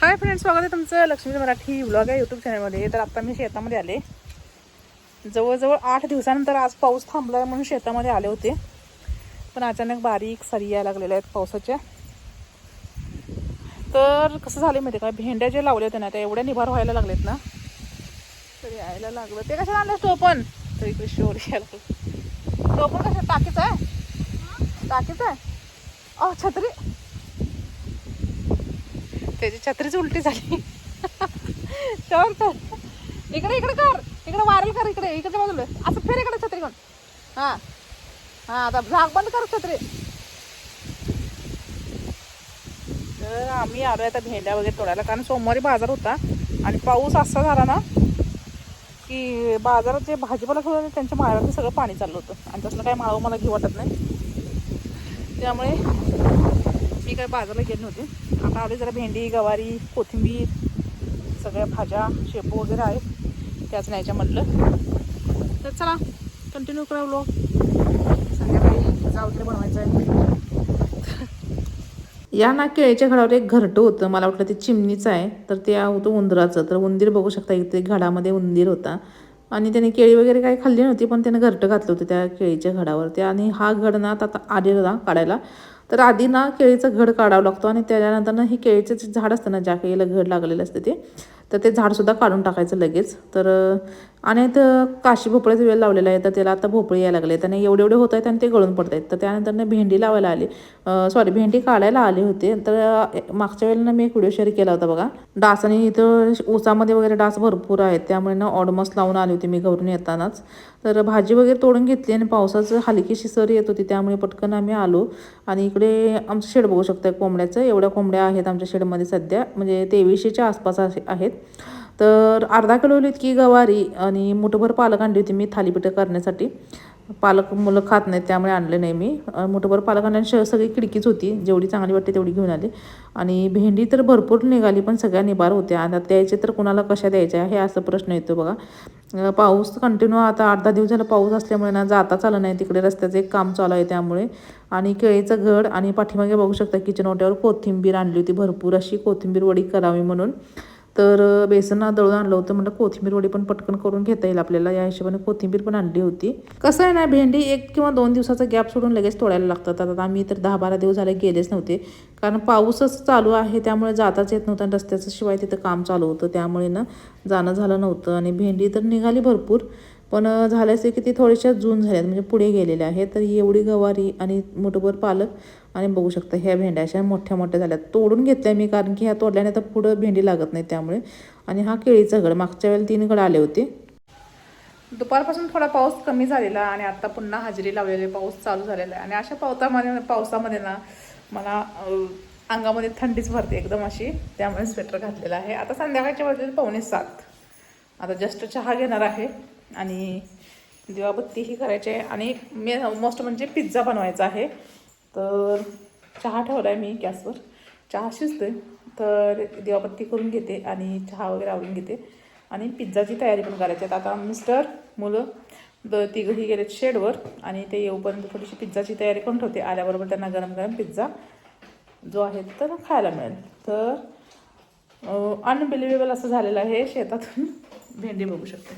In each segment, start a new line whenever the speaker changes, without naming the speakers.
Hi friends स्वागत आहे तुमचं लक्ष्मी मराठी ब्लॉग आहे यूट्यूब चॅनलमध्ये तर आत्ता मी शेतामध्ये आले. जवळजवळ आठ दिवसानंतर आज पाऊस थांबला म्हणून शेतामध्ये आले होते. पण अचानक बारीक सरी यायला लागलेल्या आहेत पावसाच्या. तर कसं झालं माहिती काय भेंड्या जे लावले होते ना त्या एवढ्या निभार व्हायला लागलेत ना. तर यायला लागलं. ते कशाला आणलं टोपण तर इकडे शोर यायला टोपण कसं टाकीचं आहे? टाकीचं आहे? अ छत्री. त्याची छत्रीच उलटी झाली. तर इकडे इकडे कर. इकडे वारेल कर इकडे. इकडच्या बाजूला. असं फेर इकडे छत्री घेऊन हा. हा आता झाग बंद कर छत्री. तर आम्ही आलो आता भेंड्या वगैरे तोडायला. कारण सोमवारी बाजार होता. आणि पाऊस असा झाला ना की बाजारात जे भाजीपाला ठेवलं त्यांच्या माळावरती सगळं पाणी चाललं होतं. आणि तसलं काय माळं मला घेऊ वाटत नाही. त्यामुळे मी काय बाजारला गेले नव्हते. आता आले जरा भेंडी गवारी कोथिंबीर सगळ्या भाज्या शेपू वगैरे आहेत. त्याच न्यायच्या म्हटलं. तर चला कंटिन्यू करा लोक संध्याकाळी पिझ्झा वगैरे बनवायचं आहे. या ना केळीच्या घडावर एक घरटं होतं. मला वाटलं ते चिमणीचं आहे. तर ते होतं उंदराचं. तर उंदीर बघू शकता इथे घडामध्ये उंदीर होता. आणि त्याने केळी वगैरे काही खाल्ली नव्हती पण त्याने घरटं घातलं होतं त्या केळीच्या घडावरती आणि हा घड ना आता आलेला काढायला. तर आधी ना केळीचं घड काढावं लागतो आणि त्याच्यानंतर ना हे केळीचं झाड असतं ना ज्या केळीला घड लागलेलं असतं ते तर ते झाडसुद्धा काढून टाकायचं लगेच. तर आणि तर काशी भोपळ्याचा वेळ लावलेला आहे तर त्याला आता भोपळे यायला लागले त्याने एवढे एवढे होत आहेत आणि ते गळून पडत आहेत. तर त्यानंतर ना भेंडी लावायला आली. सॉरी भेंडी काढायला आले होते. तर मागच्या वेळेला ना मी एक व्हिडिओ शेअर केला होता बघा. डास आणि इथं ऊसामध्ये वगैरे डास भरपूर आहेत. त्यामुळे ना ऑडमस लावून आली होती मी घरून येतानाच. तर भाजी वगैरे तोडून घेतली आणि पावसाचं हलकीशी सर येत होती त्यामुळे पटकन आम्ही आलो. आणि इकडे आमचं शेड बघू शकता कोंबड्याचं. एवढ्या कोंबड्या आहेत आमच्या शेडमध्ये सध्या म्हणजे तेवीसशेच्या आसपास असे- आहेत. तर अर्धा किलो इतकी गवारी आणि मुठभर पालक आणली होती मी थालीपीठं करण्यासाठी. पालक मुलं खात नाहीत त्यामुळे आणले नाही मी. अं, मुठभर पालक आणले श सगळी खिडकीच होती जेवढी चांगली वाटते तेवढी घेऊन आली. आणि भेंडी तर भरपूर निघाली पण सगळ्या निबार होत्या. आता द्यायचे तर कुणाला कशा द्यायच्या हे असा प्रश्न येतो बघा. पाऊस कंटिन्यू आता आठ दहा दिवस झाला पाऊस असल्यामुळे ना जाता चाललं नाही. तिकडे रस्त्याचं एक काम चालू आहे त्यामुळे. आणि केळीचं घड आणि पाठीमागे बघू शकता किचन ओट्यावर कोथिंबीर आणली होती भरपूर अशी. कोथिंबीर वडी करावी म्हणून. तर बेसन दळून आणलं होतं. म्हटलं कोथिंबीर वडी पण पटकन करून घेता येईल आपल्याला. या हिशोबाने कोथिंबीर पण आणली होती. कसं आहे ना भेंडी एक किंवा दोन दिवसाचा गॅप सोडून लगेच तोडायला लागतात. आता आम्ही तर दहा बारा दिवस झाले गेलेच नव्हते. कारण पाऊसच चालू आहे त्यामुळे जाताच येत नव्हतं आणि रस्त्याचं शिवाय तिथं काम चालू होतं. त्यामुळे ना जाणं झालं नव्हतं आणि भेंडी तर निघाली भरपूर. पण झालं असे की ती थोडेशा जून झाल्यात म्हणजे पुढे गेलेल्या आहेत. तर ही एवढी गवारी आणि मोठभर पालक आणि बघू शकता ह्या भेंड्या अशा मोठ्या मोठ्या झाल्यात. तोडून घेतल्या मी कारण की ह्या तोडल्याने तर पुढं भेंडी लागत नाही त्यामुळे. आणि हा केळीचा गड मागच्या वेळेला तीन गड आले होते. दुपारपासून थोडा पाऊस कमी झालेला आणि आता पुन्हा हजेरी लावलेले पाऊस चालू झालेला आहे. आणि अशा पावसामध्ये पावसामध्ये ना मला अंगामध्ये थंडीच भरते एकदम अशी. त्यामुळे स्वेटर घातलेला आहे. आता संध्याकाळच्या वेळेला पावणे सात. आता जस्ट चहा घेणार आहे. आणि दिवाबत्तीही करायची आहे. आणि मे मोस्ट म्हणजे पिझ्झा बनवायचा आहे. तर चहा ठेवला आहे मी गॅसवर. चहा शिजते तर दिवाबत्ती करून घेते आणि चहा वगैरे आवडून घेते. आणि पिझ्झाची तयारी पण करायची आहे. आता मिस्टर मुलं द तिघंही गेलेत शेडवर आणि ते येऊपर्यंत थोडीशी पिझ्झाची तयारी करून ठेवते. आल्याबरोबर त्यांना गरम गरम पिझ्झा जो आहे तर खायला मिळेल. तर अनबिलिव्हेबल असं झालेलं आहे. शेतातून भेंडी बघू शकते.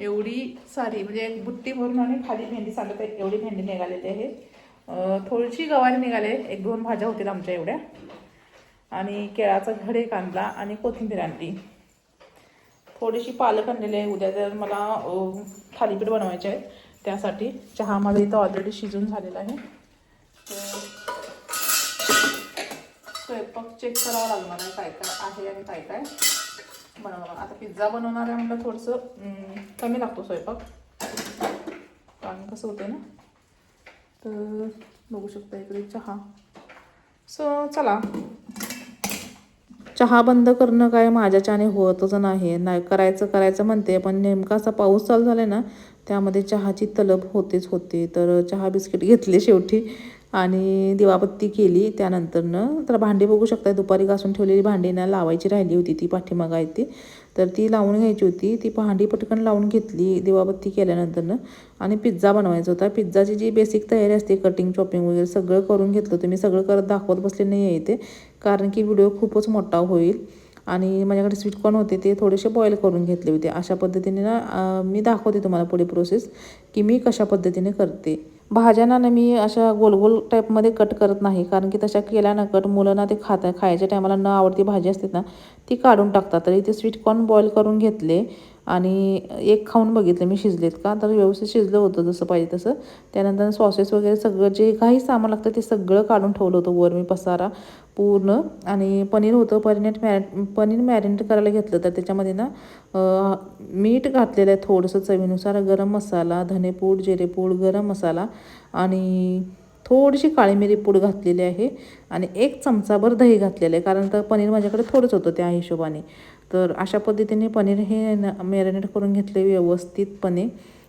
एवढी सारी म्हणजे एक बुट्टी भरून आणि खाली भेंडी सांगत आहे एवढी भेंडी निघालेली आहे थोडीशी गवारी निघाले एक दोन भाज्या होतील आमच्या एवढ्या. आणि केळाचा घड एक आणला आणि कोथिंबीर आणली. थोडीशी पालक आणलेली आहे उद्या जर मला थालीपीठ बनवायचे आहे त्यासाठी. चहा माझा इथं ऑलरेडी शिजून झालेला आहे. स्वयंपाक चेक करावा लागणार आहे काय काय आहे आणि काय काय. बनवणार आता पिझ्झा बनवणार आहे म्हटलं थोडंसं कमी लागतो स्वयंपाक. कारण कसं होतं ना तर बघू शकता इकडे चहा. सो चला. चहा बंद करणं काय माझ्याच्याने होतच नाही. नाही करायचं करायचं म्हणते पण नेमका असा पाऊस चालू झाला ना त्यामध्ये चहाची तलब होतेच होते. तर चहा बिस्किट घेतले शेवटी. आणि दिवाबत्ती केली त्यानंतरनं तर भांडी बघू शकता दुपारी घासून ठेवलेली भांडी ना लावायची राहिली होती ती पाठीमागं आहे ती तर ती लावून घ्यायची होती ती भांडी पटकन लावून घेतली दिवाबत्ती केल्यानंतरनं आणि पिझ्झा बनवायचा होता. पिझ्झाची जी बेसिक तयारी असते कटिंग चॉपिंग वगैरे सगळं करून घेतलं होतं. मी सगळं करत दाखवत बसले नाही आहे ते कारण की व्हिडिओ खूपच मोठा होईल. आणि माझ्याकडे स्वीटकॉर्न होते ते थोडेसे बॉईल करून घेतले होते. अशा पद्धतीने ना मी दाखवते तुम्हाला पुढे प्रोसेस की मी कशा पद्धतीने करते. भाज्यांना ना मी अशा गोल गोल टाईपमध्ये कट करत नाही. कारण की तशा केल्यानं कट मुलं ना ते खात खायच्या टायमाला न आवडती भाजी असते ना ती काढून टाकतात. तर इथे स्वीटकॉर्न बॉईल करून घेतले. आणि एक खाऊन बघितलं मी शिजलेत का? तर व्यवस्थित शिजलं होतं जसं पाहिजे तसं. त्यानंतर सॉसेस वगैरे सगळं जे काही सामान लागतं ते सगळं काढून ठेवलं होतं वर मी पसारा पूर्ण. आणि पनीर होतं पनीर मॅर पनीर मॅरिनेट करायला घेतलं तर त्याच्यामध्ये ना मीठ घातलेलं आहे थोडंसं चवीनुसार गरम मसाला धनेपूड जिरेपूड गरम मसाला आणि थोडीशी काळी मिरी पूड घातलेली आहे. आणि एक चमचाभर दही घातलेलं आहे कारण तर पनीर माझ्याकडे थोडंच होतं त्या हिशोबाने. तर अशा पद्धतीने पनीर हे मॅरिनेट करून घेतले व्यवस्थितपणे.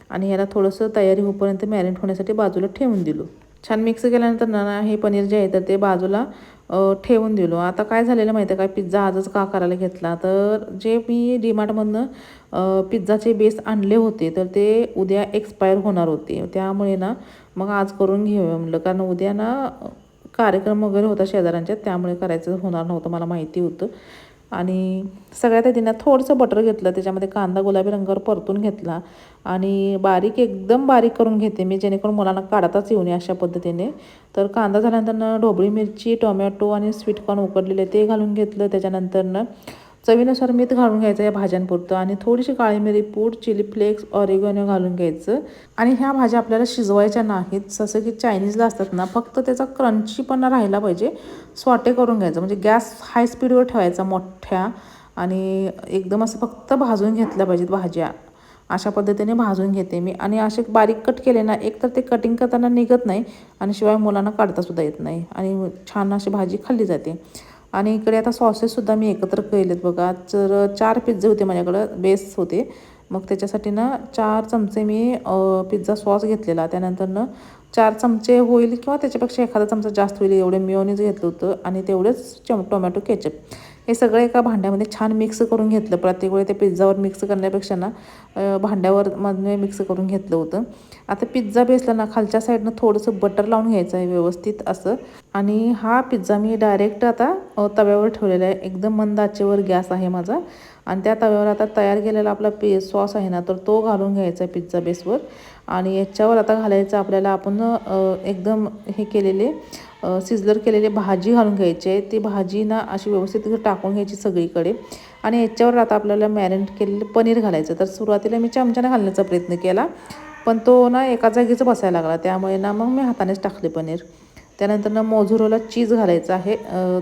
आणि याला थोडंसं तयारी होईपर्यंत मॅरिनेट होण्यासाठी बाजूला ठेवून दिलो. छान मिक्स केल्यानंतर ना हे पनीर जे आहे तर ते बाजूला ठेवून दिलो. आता काय झालेलं माहिती आहे काय पिझ्झा आजच का करायला घेतला? तर जे मी डीमार्टमधनं पिझ्झाचे बेस आणले होते तर ते उद्या एक्सपायर होणार होते. त्यामुळे ना मग आज करून घेऊया म्हणलं. कारण उद्या ना कार्यक्रम वगैरे होता शेजारांच्या त्यामुळे करायचं होणार नव्हतं मला माहिती होतं. आणि सगळ्यात आधी ना थोडंसं बटर घेतलं त्याच्यामध्ये कांदा गुलाबी रंगावर परतून घेतला आणि बारीक एकदम बारीक करून घेते मी जेणेकरून मुलांना काढताच येऊ नये अशा पद्धतीने. तर कांदा झाल्यानंतर ढोबळी मिरची टोमॅटो आणि स्वीटकॉर्न उकडलेले ते घालून घेतलं. त्याच्यानंतरनं चवीनुसार मीठ घालून घ्यायचं या भाज्यांपुरतं आणि थोडीशी काळी मिरी पूड चिली फ्लेक्स ऑरिगोनो घालून घ्यायचं. आणि ह्या भाज्या आपल्याला शिजवायच्या नाहीत. जसं की चायनीजला असतात ना फक्त त्याचा क्रंचीपणा राहिला पाहिजे. स्वाटे करून घ्यायचं. म्हणजे गॅस हाय स्पीडवर ठेवायचा मोठ्या आणि एकदम असं फक्त भाजून घेतल्या पाहिजेत भाज्या. अशा पद्धतीने भाजून घेते मी. आणि असे बारीक कट केले ना एक तर ते कटिंग करताना निघत नाही आणि शिवाय मुलांना काढतासुद्धा येत नाही. आणि छान अशी भाजी खाल्ली जाते. आणि इकडे आता सॉसेससुद्धा मी एकत्र केलेत बघा. तर चार पिझ्झे होते माझ्याकडं बेस होते. मग त्याच्यासाठी ना चार चमचे मी पिझ्झा सॉस घेतलेला. त्यानंतरनं चार चमचे होईल किंवा त्याच्यापेक्षा एखादा चमचा जास्त होईल एवढे मिओनीज घेतलं होतं आणि तेवढेच चम टोमॅटो केचप हे सगळं एका भांड्यामध्ये छान मिक्स करून घेतलं. प्रत्येक वेळी ते पिझ्झावर मिक्स करण्यापेक्षा ना भांड्यावर मध्ये मिक्स करून घेतलं होतं. आता पिझ्झा बेसला ना खालच्या साईडनं थोडंसं बटर लावून घ्यायचं आहे व्यवस्थित असं. आणि हा पिझ्झा मी डायरेक्ट आता तव्यावर ठेवलेला आहे. एकदम मंद आचेवर गॅस आहे माझा. आणि त्या तव्यावर आता तयार केलेला आपला पे सॉस आहे ना तर तो घालून घ्यायचा आहे पिझ्झा बेसवर आणि याच्यावर आता घालायचं आपल्याला आपण एकदम हे केलेले सिझलर केलेले भाजी घालून घ्यायची. आहे ती भाजी ना अशी व्यवस्थित टाकून घ्यायची सगळीकडे. आणि याच्यावर आता आपल्याला मॅरिनेट केलेलं पनीर घालायचं. तर सुरुवातीला मी चमच्याने घालण्याचा प्रयत्न केला. पण तो ना एका जागीच बसायला लागला. त्यामुळे ना मग मी हातानेच टाकले पनीर. त्यानंतर ना मोझुरोला चीज घालायचं आहे.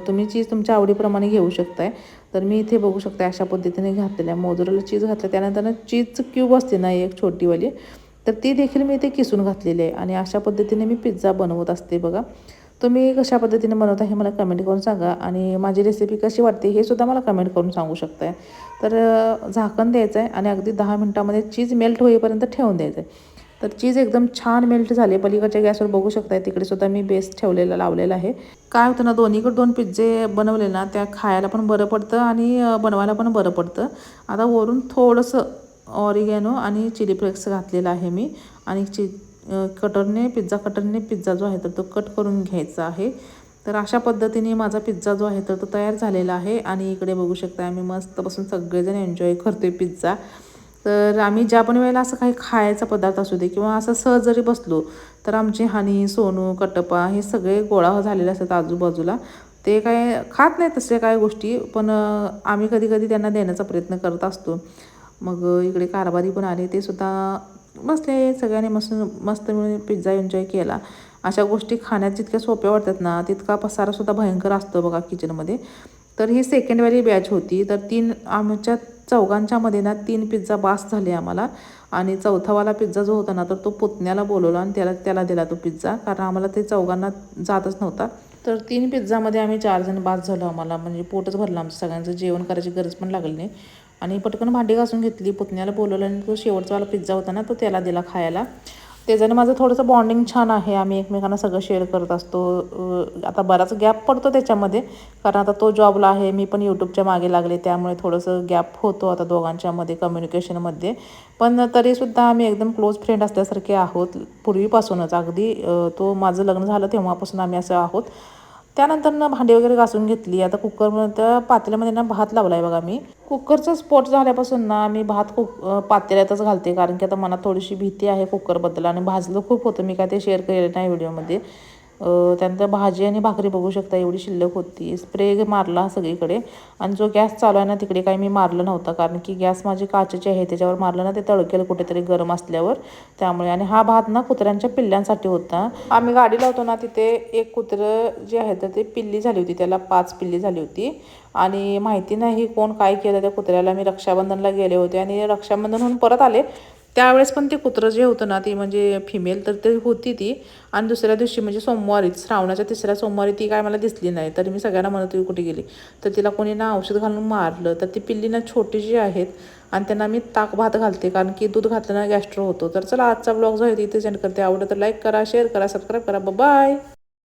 तुम्ही चीज तुमच्या आवडीप्रमाणे घेऊ शकताय. तर मी इथे बघू शकते अशा पद्धतीने घातलेल्या आहे मोझुरोला चीज घातलं त्यानंतर ना चीजचं क्यूब असते ना एक छोटीवाली. तर ती देखील मी इथे किसून घातलेली आहे. आणि अशा पद्धतीने मी पिझ्झा बनवत असते बघा. तुम्ही कशा पद्धतीने बनवता हे मला कमेंट करून सांगा आणि माझी रेसिपी कशी वाटते हे सुद्धा मला कमेंट करून सांगू शकताय. तर झाकण द्यायचं आहे आणि अगदी दहा मिनटामध्ये चीज मेल्ट होईपर्यंत ठेवून द्यायचं आहे तर चीज एकदम छान मेल्ट झाले. पलीकडच्या गॅसवर बघू शकताय तिकडे सुद्धा मी बेस ठेवलेला लावलेला आहे. काय होतं ना दोन्हीकडे दोन पिझ्झे बनवले ना त्या खायला पण बरं पडतं आणि बनवायला पण बरं पडतं. आता वरून थोडंसं ऑरिगॅनो आणि चिली फ्लेक्स घातलेलं आहे मी. आणि ची कटरने पिझ्झा कटरने पिझ्झा जो आहे तर तो कट करून घ्यायचा आहे. तर अशा पद्धतीने माझा पिझ्झा जो आहे तर तो तयार झालेला आहे आणि इकडे बघू शकता आम्ही मस्त बसून सगळेजण एन्जॉय करतो आहे पिझ्झा. तर आम्ही ज्या पण वेळेला असं काही खायचा पदार्थ असू दे किंवा असं सहज जरी बसलो तर आमची हानी सोनू कटपा हे सगळे गोळा झालेले असतात आजूबाजूला. ते काय खात नाही तसे काय गोष्टी पण आम्ही कधी कधी त्यांना देण्याचा प्रयत्न करत असतो. मग इकडे कारभारी पण आले ते सुद्धा बसले सगळ्यांनी मस्त मस्त मिळून पिझ्झा एन्जॉय केला. अशा गोष्टी खाण्यात जितक्या सोप्या वाटतात ना तितका पसारासुद्धा भयंकर असतो बघा किचनमध्ये तर ही सेकंडवाली बॅच होती. तर तीन आमच्या चौघांच्यामध्ये ना तीन पिझ्झा बास झाले आम्हाला. आणि चौथावाला पिझ्झा जो होता ना तर तो पुतण्याला बोलवला आणि त्याला त्याला दिला तो पिझ्झा कारण आम्हाला ते चौघांना जातच नव्हता. तर तीन पिझ्झामध्ये आम्ही चार जण बास झालो आम्हाला. म्हणजे पोटच भरलं आमचं सगळ्यांचं. जेवण करायची गरज पण लागली नाही. आणि पटकन भांडी घासून घेतली. पुतण्याला बोलवलं आणि तो शेवटचावाला पिझ्झा होता ना तो त्याला दिला खायला. त्याच्याने माझं थोडंसं बॉन्डिंग छान आहे. आम्ही एकमेकांना सगळं शेअर करत असतो. आता बराच गॅप पडतो त्याच्यामध्ये. कारण आता तो जॉबला आहे. मी पण यूट्यूबच्या मागे लागले. त्यामुळे थोडंसं गॅप होतो आता दोघांच्यामध्ये कम्युनिकेशनमध्ये पण तरीसुद्धा आम्ही एकदम क्लोज फ्रेंड असल्यासारखे आहोत. पूर्वीपासूनच. अगदी तो माझं लग्न झालं तेव्हापासून आम्ही असं आहोत. त्यानंतर ना भांडी वगैरे घासून घेतली. आता कुकरमध्ये त्या पातेल्यामध्ये ना भात लावला आहे बघा मी. कुकरचा स्फोट झाल्यापासून ना मी भात कुक पातेल्यातच घालते. कारण की आता मनात थोडीशी भीती आहे कुकरबद्दल आणि भाजलं खूप होतं. मी काय ते शेअर केलेलं नाही व्हिडिओमध्ये त्यानंतर भाजी आणि भाकरी बघू शकता एवढी शिल्लक होती. स्प्रे मारला सगळीकडे. आणि जो गॅस चालू आहे ना तिकडे काही मी मारलं नव्हता. कारण की गॅस माझी काचेची आहे त्याच्यावर मारलं ना ते तळकेल कुठेतरी गरम असल्यावर. त्यामुळे आणि हा भात ना कुत्र्यांच्या पिल्ल्यांसाठी होता. आम्ही गाडी लावतो ना तिथे एक कुत्रं जे आहे तर ते पिल्ली झाली होती. त्याला पाच पिल्ली झाली होती. आणि माहिती नाही कोण काय केलं त्या कुत्र्याला मी रक्षाबंधनला गेले होते. आणि रक्षाबंधनहून परत आले. त्यावेळेस पण ते कुत्रं जे होतं ना ती म्हणजे फिमेल तर ते होती ती. आणि दुसऱ्या दिवशी म्हणजे सोमवारी श्रावणाच्या तिसऱ्या सोमवारी ती काय मला दिसली नाही. तरी मी सगळ्यांना म्हणत होती कुठे गेली? तर तिला कोणी ना औषध घालून मारलं. तर ती पिल्ली ना छोटी जी आहेत आणि त्यांना मी ताक भात घालते कारण की दूध घातलं ना गॅस्ट्रो होतो. तर चला आजचा ब्लॉग जो आहे तिथे सेंड करते. आवडलं तर लाईक करा शेअर करा सबस्क्राईब करा. बाय